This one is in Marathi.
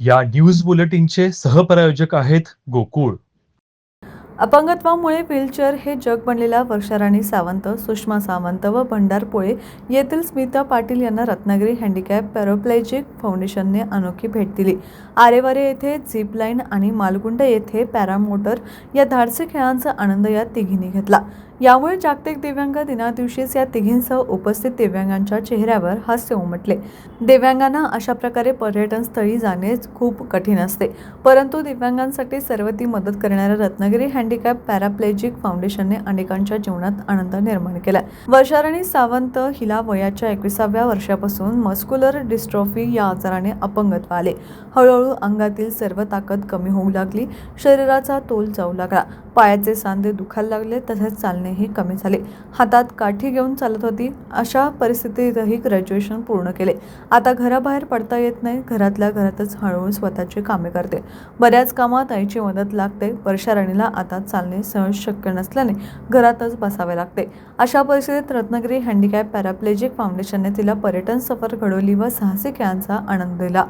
या न्यूज बुलेटिनचे सहप्रायोजक आहेत गोकुळ. अपंगत्वामुळे व्हीलचेअर हे जग बनलेल्या वर्षाराणी सावंत सुषमा सावंत व भंडारपोळे येथील स्मिता पाटील यांना रत्नागिरी हँडिकॅप पॅरोप्लॅजिक फाउंडेशनने अनोखी भेट दिली. आरेवारे येथे झिपलाईन आणि मालगुंड येथे पॅरामोटर या धाडसी खेळांचा आनंद या तिघींनी घेतला. यामुळे जागतिक दिव्यांग दिनादिवशीच या तिघींसह उपस्थित दिव्यांगांच्या चेहऱ्यावर हास्य उमटले. दिव्यांगांना अशा प्रकारे पर्यटन स्थळी जाणे खूप कठीण असते. परंतु दिव्यांगांसाठी सर्व ती मदत करणाऱ्या रत्नागिरी हँडिकॅप पॅराप्लेजिक फाउंडेशनने अनेकांच्या जीवनात आनंद निर्माण केला. वर्षाराणी सावंत हिला वयाच्या एकविसाव्या वर्षापासून मस्क्युलर डिस्ट्रॉफी या आजाराने अपंगत्व आले. हळूहळू अंगातील सर्व ताकद कमी होऊ लागली. शरीराचा तोल जाऊ लागला. पायाचे सांधे दुखायला लागले तसेच चालणे चालणेही कमी झाले. हातात काठी घेऊन चालत होती. अशा परिस्थितीतही ग्रॅज्युएशन पूर्ण केले. आता घराबाहेर पडता येत नाही. घरातल्या घरातच हळूहळू स्वतःची कामे करते. बऱ्याच कामात आईची मदत लागते. वर्षाराणीला आता चालणे सहज शक्य नसल्याने घरातच बसावे लागते. अशा परिस्थितीत रत्नागिरी हँडिकॅप पॅराप्लेजिक फाउंडेशनने तिला पर्यटन सफर घडवली व साहसी खेळांचा आनंद दिला.